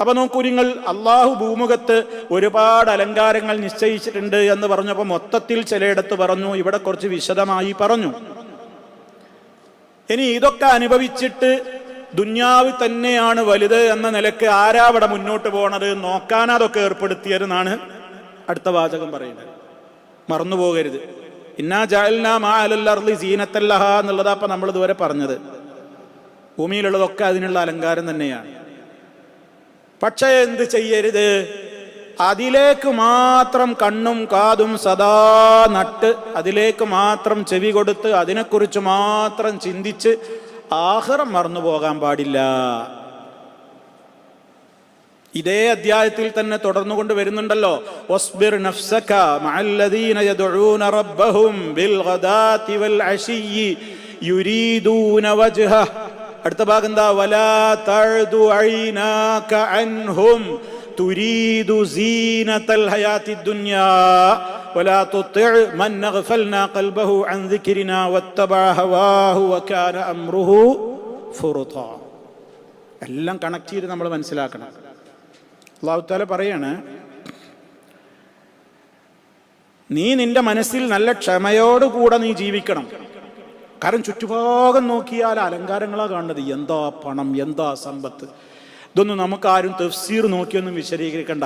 അപ്പൊ നോക്കൂ നിങ്ങൾ അള്ളാഹു ഭൂമുഖത്ത് ഒരുപാട് അലങ്കാരങ്ങൾ നിശ്ചയിച്ചിട്ടുണ്ട് എന്ന് പറഞ്ഞപ്പോൾ മൊത്തത്തിൽ ചിലയിടത്ത് പറഞ്ഞു ഇവിടെ കുറച്ച് വിശദമായി പറഞ്ഞു. ഇനി ഇതൊക്കെ അനുഭവിച്ചിട്ട് ദുന്യാവ് തന്നെയാണ് വലുത് എന്ന നിലയ്ക്ക് ആരാ അവിടെ മുന്നോട്ട് പോണത് നോക്കാൻ അതൊക്കെ ഏർപ്പെടുത്തിയതെന്നാണ് അടുത്ത വാചകം പറയുന്നത്. മറന്നു പോകരുത്. ഇന്നാ ജാലിന മാ അലല്ലർലി സീനത്തല്ലഹ എന്നുള്ളതാ അപ്പൊ നമ്മൾ ഇതുവരെ പറഞ്ഞത്. ഭൂമിയിലുള്ളതൊക്കെ അതിനുള്ള അലങ്കാരം തന്നെയാണ്. പക്ഷേ എന്ത് ചെയ്യരുത്? അതിലേക്ക് മാത്രം കണ്ണും കാതും സദാ നട്ട് അതിലേക്ക് മാത്രം ചെവി കൊടുത്ത് അതിനെക്കുറിച്ച് മാത്രം ചിന്തിച്ച് ആഹ്റം മറന്നു പോകാൻ പാടില്ല. ഇതേ അധ്യായത്തിൽ തന്നെ തുടർന്നുകൊണ്ട് വരുന്നുണ്ടല്ലോ. ഒസ്ബിർ നഫ്സക മഅല്ലദീന റബ്ബഹും ബിൽ ഗദാതി വൽ അശിയ്യി യുരീദൂന വജ്ഹ. അടുത്ത ഭാഗം എന്താ വലാ തഅദു ഐനാക അൻഹും തുരീദു സീനത്തൽ ഹയാത്തി ദുനിയാ ولا تطع من أغفلنا قلبه عن ذكرنا واتبع هواه وكان أمره فرطا എല്ലാം കണക്ട് ചെയ്ത് നമ്മൾ മനസ്സിലാക്കണം അള്ളാഹുത്താല പറയാണ് നീ നിന്റെ മനസ്സിൽ നല്ല ക്ഷമയോടുകൂടെ നീ ജീവിക്കണം കാരണം ചുറ്റുഭാഗം നോക്കിയാൽ അലങ്കാരങ്ങളാണ് കാണുന്നത്. എന്താ പണം എന്താ സമ്പത്ത്? ഇതൊന്നും നമുക്കാരും തഫ്സീർ നോക്കിയൊന്നും വിശദീകരിക്കണ്ട.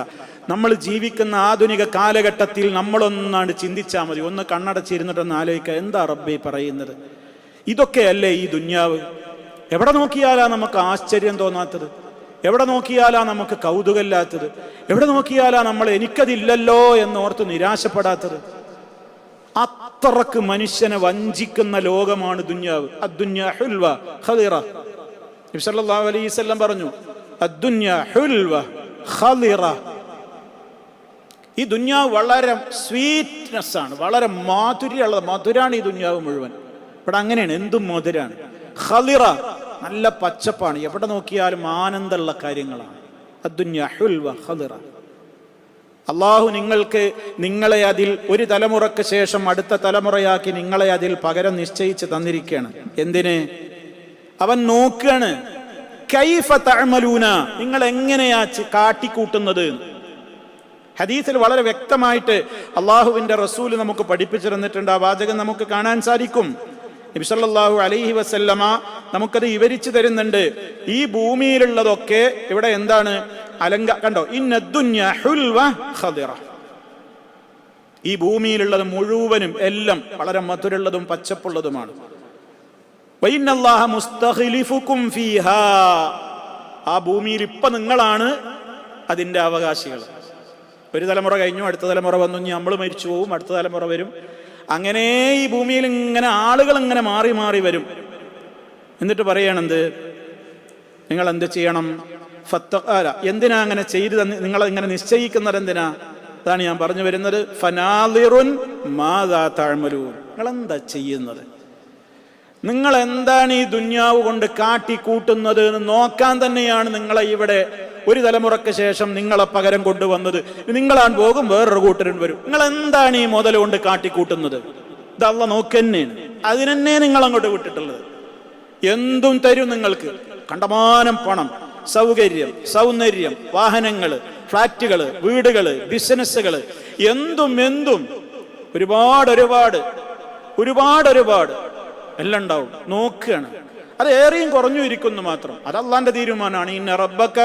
നമ്മൾ ജീവിക്കുന്ന ആധുനിക കാലഘട്ടത്തിൽ നമ്മളൊന്നാണ് ചിന്തിച്ചാൽ മതി. ഒന്ന് കണ്ണടച്ചിരുന്നിട്ടൊന്ന് ആലോചിക്കുക എന്താ റബ്ബി പറയുന്നത്? ഇതൊക്കെയല്ലേ ഈ ദുന്യാവ്? എവിടെ നോക്കിയാലാ നമുക്ക് ആശ്ചര്യം തോന്നാത്തത്? എവിടെ നോക്കിയാലാ നമുക്ക് കൗതുകമില്ലാത്തത്? എവിടെ നോക്കിയാലാ നമ്മൾ എനിക്കതില്ലല്ലോ എന്നോർത്ത് നിരാശപ്പെടാത്തത്? അത്രയ്ക്ക് മനുഷ്യനെ വഞ്ചിക്കുന്ന ലോകമാണ് ദുന്യാവ്. അദ്ദുന്യ ഹുൽവ അലൈഹി വസല്ലം പറഞ്ഞു ഹുൽവ ഈ ദുന്യാവ് വളരെ സ്വീറ്റ്നെസ് ആണ് വളരെ മാധുര്യമുള്ള മധുരാണ് ഈ ദുന്യാവ് മുഴുവൻ. ഇവിടെ അങ്ങനെയാണ് എന്തും മധുരാണ്. ഹലിറ നല്ല പച്ചപ്പാണ്. എവിടെ നോക്കിയാലും ആനന്ദമുള്ള കാര്യങ്ങളാണ്. അദ്ദുന്യ ഹുൽവ അള്ളാഹു നിങ്ങൾക്ക് നിങ്ങളെ അതിൽ ഒരു തലമുറയ്ക്ക് ശേഷം അടുത്ത തലമുറയാക്കി നിങ്ങളെ അതിൽ പകരം നിശ്ചയിച്ച് തന്നിരിക്കുകയാണ്. എന്തിന്? അവൻ നോക്കുകയാണ് കൈഫ തഅമലൂന നിങ്ങൾ എങ്ങനെയാ കാട്ടിക്കൂട്ടുന്നത്? ഹദീസിൽ വളരെ വ്യക്തമായിട്ട് അള്ളാഹുവിന്റെ റസൂൽ നമുക്ക് പഠിപ്പിച്ചിരുന്നിട്ടുണ്ട് ആ വാചകം നമുക്ക് കാണാൻ സാധിക്കും. നബിസല്ലാഹു അലൈഹി വസല്ലമ നമുക്കത് വിവരിച്ചു തരുന്നുണ്ട്. ഈ ഭൂമിയിലുള്ളതൊക്കെ ഇവിടെ എന്താണ്? അലങ്ക കണ്ടോ? ഈ ഭൂമിയിലുള്ളത് മുഴുവനും എല്ലാം വളരെ മധുരമുള്ളതും പച്ചപ്പുള്ളതുമാണ്. ആ ഭൂമിയിൽ ഇപ്പൊ നിങ്ങളാണ് അതിന്റെ അവകാശികൾ. ഒരു തലമുറ കഴിഞ്ഞു അടുത്ത തലമുറ വന്നു ഇനി നമ്മൾ മരിച്ചു പോവും അടുത്ത തലമുറ വരും. അങ്ങനെ ഈ ഭൂമിയിൽ ഇങ്ങനെ ആളുകൾ ഇങ്ങനെ മാറി മാറി വരും. എന്നിട്ട് പറയണെന്ത് നിങ്ങൾ എന്ത് ചെയ്യണം അല്ല എന്തിനാ അങ്ങനെ ചെയ്തു തന്നെ നിങ്ങൾ ഇങ്ങനെ നിശ്ചയിക്കുന്നത് എന്തിനാ? അതാണ് ഞാൻ പറഞ്ഞു വരുന്നത്. ഫനാലിറുൻ മാതാ താഴ്മലൂർ നിങ്ങൾ എന്താ ചെയ്യുന്നത്? നിങ്ങൾ എന്താണ് ഈ ദുന്യാവ് കൊണ്ട് കാട്ടിക്കൂട്ടുന്നത് നോക്കാൻ തന്നെയാണ് നിങ്ങളെ ഇവിടെ ഒരു തലമുറയ്ക്ക് ശേഷം നിങ്ങളെ പകരം കൊണ്ടുവന്നത് നിങ്ങളാണ് പോകും വേറൊരു കൂട്ടരും വരും. നിങ്ങൾ എന്താണ് ഈ മുതൽ കൊണ്ട് കാട്ടിക്കൂട്ടുന്നത്? ഇതല്ല നോക്കന്നെയാണ് അതിനെന്നെ നിങ്ങൾ അങ്ങോട്ട് വിട്ടിട്ടുള്ളത്. എന്തും തരും നിങ്ങൾക്ക്. കണ്ടമാനം പണം സൗകര്യം സൗന്ദര്യം വാഹനങ്ങൾ ഫ്ളാറ്റുകൾ വീടുകൾ ബിസിനസ്സുകൾ എന്തും എന്തും. ഒരുപാട് ഒരുപാട് ഒരുപാട് ഒരുപാട് എല്ലാം ഉണ്ടാവും. നോക്കുകയാണ് അത് ഏറെയും കുറഞ്ഞു ഇരിക്കുന്നു മാത്രം. അത് അള്ളാന്റെ തീരുമാനമാണ്. ഇന്ന റബ്ബക്ക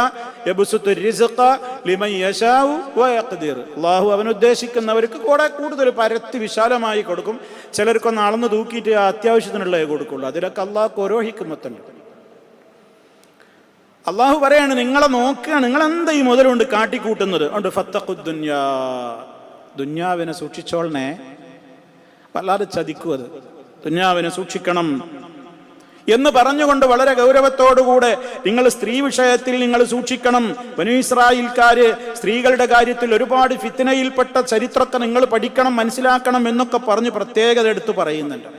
അള്ളാഹു അവൻ ഉദ്ദേശിക്കുന്നവർക്ക് കൂടെ കൂടുതൽ പരത്തി വിശാലമായി കൊടുക്കും. ചിലർക്കൊന്ന് അളന്ന് തൂക്കിയിട്ട് അത്യാവശ്യത്തിനുള്ളതേ കൊടുക്കുള്ളൂ. അതിലൊക്കെ അള്ളാഹ് ഓരോ അള്ളാഹു പറയാണ് നിങ്ങളെ നോക്കുകയാണ് നിങ്ങൾ എന്താ ഈ മുതലുകൊണ്ട് കാട്ടിക്കൂട്ടുന്നത്? ഉണ്ട് ഫത്തഖുദ്ദുന്യാ ദുന്യാവിനെ സൂക്ഷിച്ചോളനെ വല്ലാതെ ചതിക്കും അത്. ദുന്യാവിനെ സൂക്ഷിക്കണം. എന്ന് പറഞ്ഞുകൊണ്ട് വളരെ ഗൗരവത്തോടുകൂടെ നിങ്ങൾ സ്ത്രീ വിഷയത്തിൽ നിങ്ങൾ സൂക്ഷിക്കണം. ബനു സ്ത്രീകളുടെ കാര്യത്തിൽ ഒരുപാട് ഫിത്തനയിൽപ്പെട്ട ചരിത്രത്തെ നിങ്ങൾ പഠിക്കണം മനസ്സിലാക്കണം എന്നൊക്കെ പറഞ്ഞ് പ്രത്യേകത എടുത്തു പറയുന്നുണ്ട്.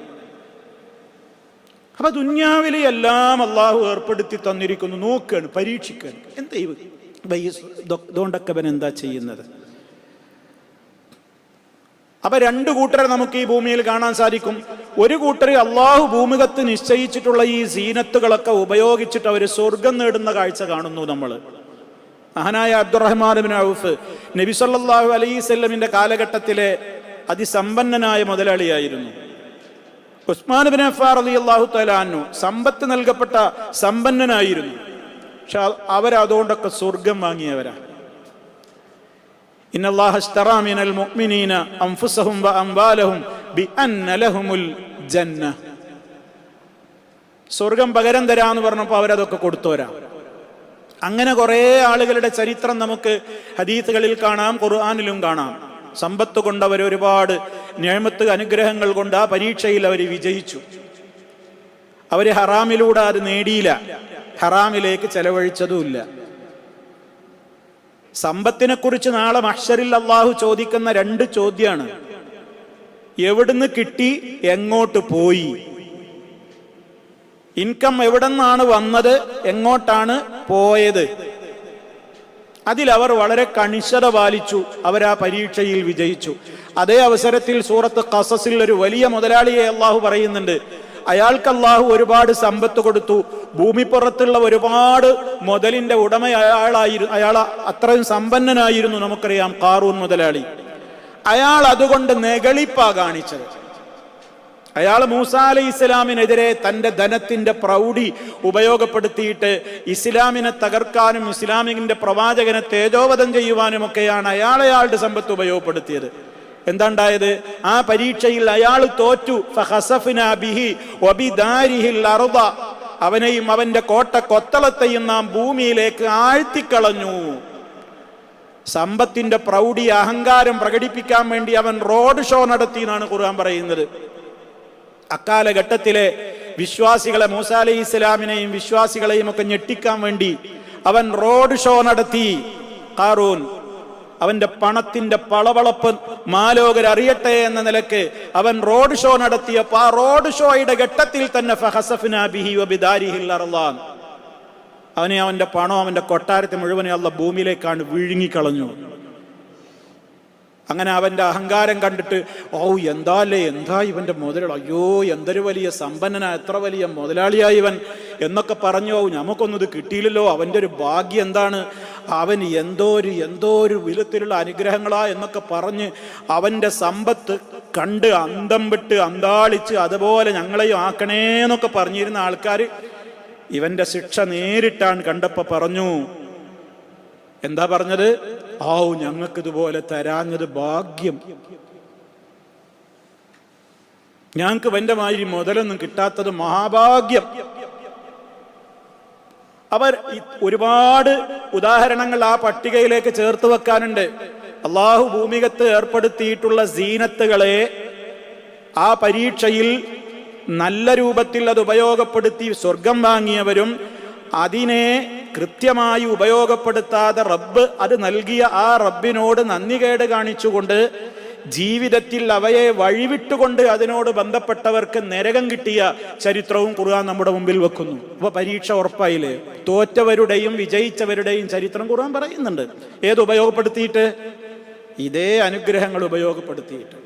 അപ്പൊ ദുന്യാവിലെ എല്ലാം അള്ളാഹു ഏർപ്പെടുത്തി തന്നിരിക്കുന്നു. നോക്കുകയാണ് പരീക്ഷിക്കുകയാണ് എന്താ ഇതുകൊണ്ടൊക്കെ എന്താ ചെയ്യുന്നത്? അപ്പൊ രണ്ട് കൂട്ടരെ നമുക്ക് ഈ ഭൂമിയിൽ കാണാൻ സാധിക്കും. ഒരു കൂട്ടർ അള്ളാഹു ഭൂമികത്ത് നിശ്ചയിച്ചിട്ടുള്ള ഈ സീനത്തുകളൊക്കെ ഉപയോഗിച്ചിട്ട് അവർ സ്വർഗം നേടുന്ന കാഴ്ച കാണുന്നു നമ്മൾ മഹാനായ അബ്ദുറഹ്മാൻ ബിൻ ഔഫ് നബി സല്ലല്ലാഹു അലൈഹി സ്വല്ലമിന്റെ കാലഘട്ടത്തിലെ അതിസമ്പന്നനായ മുതലാളിയായിരുന്നു. ഉസ്മാൻ ബിൻ അഫാർ അലി അള്ളാഹു തലാന്നു സമ്പത്ത് നൽകപ്പെട്ട സമ്പന്നനായിരുന്നു. പക്ഷെ അവരതുകൊണ്ടൊക്കെ സ്വർഗം വാങ്ങിയവരാ ഇന്നല്ലാഹ اشترى من المؤمنين أنفسهم وأموالهم بأن لهم الجنة സ്വർഗം പകരം തരാന്ന് പറഞ്ഞപ്പോൾ അവരതൊക്കെ കൊടുത്തോരാ അങ്ങനെ കുറേ ആളുകളുടെ ചരിത്രം നമുക്ക് ഹദീത്തുകളിൽ കാണാം ഖുർആാനിലും കാണാം സമ്പത്ത് കൊണ്ട് അവർ ഒരുപാട് ഞാമത്ത് അനുഗ്രഹങ്ങൾ കൊണ്ട് ആ പരീക്ഷയിൽ അവർ വിജയിച്ചു അവർ ഹറാമിലൂടെ അത് നേടിയില്ല ഹറാമിലേക്ക് ചെലവഴിച്ചതുമില്ല സമ്പത്തിനെ കുറിച്ച് നാളെ മഷറിൽ അള്ളാഹു ചോദിക്കുന്ന രണ്ട് ചോദ്യമാണ് എവിടുന്ന് കിട്ടി എങ്ങോട്ട് പോയി? ഇൻകം എവിടെ നിന്നാണ് വന്നത് എങ്ങോട്ടാണ് പോയത്? അതിലവർ വളരെ കണിശത പാലിച്ചു അവർ ആ പരീക്ഷയിൽ വിജയിച്ചു. അതേ അവസരത്തിൽ സൂറത്ത് കസസിൽ ഒരു വലിയ മുതലാളിയെ അള്ളാഹു പറയുന്നുണ്ട് അയാൾക്ക് അള്ളാഹു ഒരുപാട് സമ്പത്ത് കൊടുത്തു. ഭൂമിപ്പുറത്തുള്ള ഒരുപാട് മുതലിന്റെ ഉടമ അയാളായിരുന്നു അയാൾ അത്രയും സമ്പന്നനായിരുന്നു നമുക്കറിയാം കാറൂൻ മുതലാളി. അയാൾ അതുകൊണ്ട് നെകളിപ്പാ കാണിച്ചത്. അയാൾ മൂസ അലൈഹി ഇസ്ലാമിനെതിരെ തന്റെ ധനത്തിന്റെ പ്രൗഢി ഉപയോഗപ്പെടുത്തിയിട്ട് ഇസ്ലാമിനെ തകർക്കാനും ഇസ്ലാമിന്റെ പ്രവാചകനെ തേജോവധം ചെയ്യുവാനും ഒക്കെയാണ് അയാൾ അയാളുടെ സമ്പത്ത് ഉപയോഗപ്പെടുത്തിയത്. എന്താണ്ടായത്? ആ പരീക്ഷയിൽ അയാൾ തോറ്റു. അവനെയും അവന്റെ കോട്ട കൊത്തളത്തെയും നാം ഭൂമിയിലേക്ക് ആഴ്ത്തിക്കളഞ്ഞു. സമ്പത്തിന്റെ പ്രൗഢി അഹങ്കാരം പ്രകടിപ്പിക്കാൻ വേണ്ടി അവൻ റോഡ് ഷോ നടത്തി എന്നാണ് ഖുർആൻ പറയുന്നത്. അക്കാലഘട്ടത്തിലെ വിശ്വാസികളെ മൂസ ഇസ്ലാമിനെയും വിശ്വാസികളെയും ഒക്കെ ഞെട്ടിക്കാൻ വേണ്ടി അവൻ റോഡ് ഷോ നടത്തി. കാറൂൻ അവന്റെ പണത്തിന്റെ പളവളപ്പ് മാലോകർ അറിയട്ടെ എന്ന നിലയ്ക്ക് അവൻ റോഡ് ഷോ നടത്തിയപ്പോ ആ റോഡ് ഷോയുടെ ഘട്ടത്തിൽ തന്നെ. അവനെ അവന്റെ പണം അവന്റെ കൊട്ടാരത്തെ മുഴുവനെ അല്ല ഭൂമിയിലേക്കാണ് വിഴുങ്ങിക്കളഞ്ഞു. അങ്ങനെ അവന്റെ അഹങ്കാരം കണ്ടിട്ട് ഓ എന്താല്ലേ എന്താ ഇവന്റെ മുതലാളി? അയ്യോ എന്തൊരു വലിയ സമ്പന്നനാ എത്ര വലിയ മുതലാളിയായി ഇവൻ? എന്നൊക്കെ പറഞ്ഞോ നമുക്കൊന്നും ഇത് കിട്ടിയില്ലല്ലോ. അവന്റെ ഒരു ഭാഗ്യം എന്താണ്? അവൻ എന്തോ ഒരു എന്തോ ഒരു വിധത്തിലുള്ള അനുഗ്രഹങ്ങളാ എന്നൊക്കെ പറഞ്ഞ് അവന്റെ സമ്പത്ത് കണ്ട് അന്തം വിട്ട് അന്താളിച്ച് അതുപോലെ ഞങ്ങളെയും ആക്കണേ എന്നൊക്കെ പറഞ്ഞിരുന്ന ആൾക്കാർ ഇവന്റെ ശിക്ഷ നേരിട്ടാണ് കണ്ടപ്പോ പറഞ്ഞു എന്താ പറഞ്ഞത്? ആവു ഞങ്ങൾക്ക് ഇതുപോലെ തരാഞ്ഞത് ഭാഗ്യം. ഞങ്ങൾക്ക് വന്റെ മാതിരി മുതലൊന്നും കിട്ടാത്തത് മഹാഭാഗ്യം. അവർ ഒരുപാട് ഉദാഹരണങ്ങൾ ആ പട്ടികയിലേക്ക് ചേർത്ത് വെക്കാനുണ്ട്. അള്ളാഹു ഭൂമികത്ത് ഏർപ്പെടുത്തിയിട്ടുള്ള സീനത്തുകളെ ആ പരീക്ഷയിൽ നല്ല രൂപത്തിൽ അത് ഉപയോഗപ്പെടുത്തി സ്വർഗം വാങ്ങിയവരും അതിനെ കൃത്യമായി ഉപയോഗപ്പെടുത്താതെ റബ്ബ് അത് നൽകിയ ആ റബ്ബിനോട് നന്ദികേട് കാണിച്ചുകൊണ്ട് ജീവിതത്തിൽ അവയെ വഴിവിട്ടുകൊണ്ട് അതിനോട് ബന്ധപ്പെട്ടവർക്ക് നരകം കിട്ടിയ ചരിത്രവും ഖുർആൻ നമ്മുടെ മുമ്പിൽ വെക്കുന്നു. അപ്പൊ പരീക്ഷ ഉറപ്പായില്ലേ? തോറ്റവരുടെയും വിജയിച്ചവരുടെയും ചരിത്രം ഖുർആൻ പറയുന്നുണ്ട്. ഏത് ഉപയോഗപ്പെടുത്തിയിട്ട്? ഇതേ അനുഗ്രഹങ്ങൾ ഉപയോഗപ്പെടുത്തിയിട്ട്.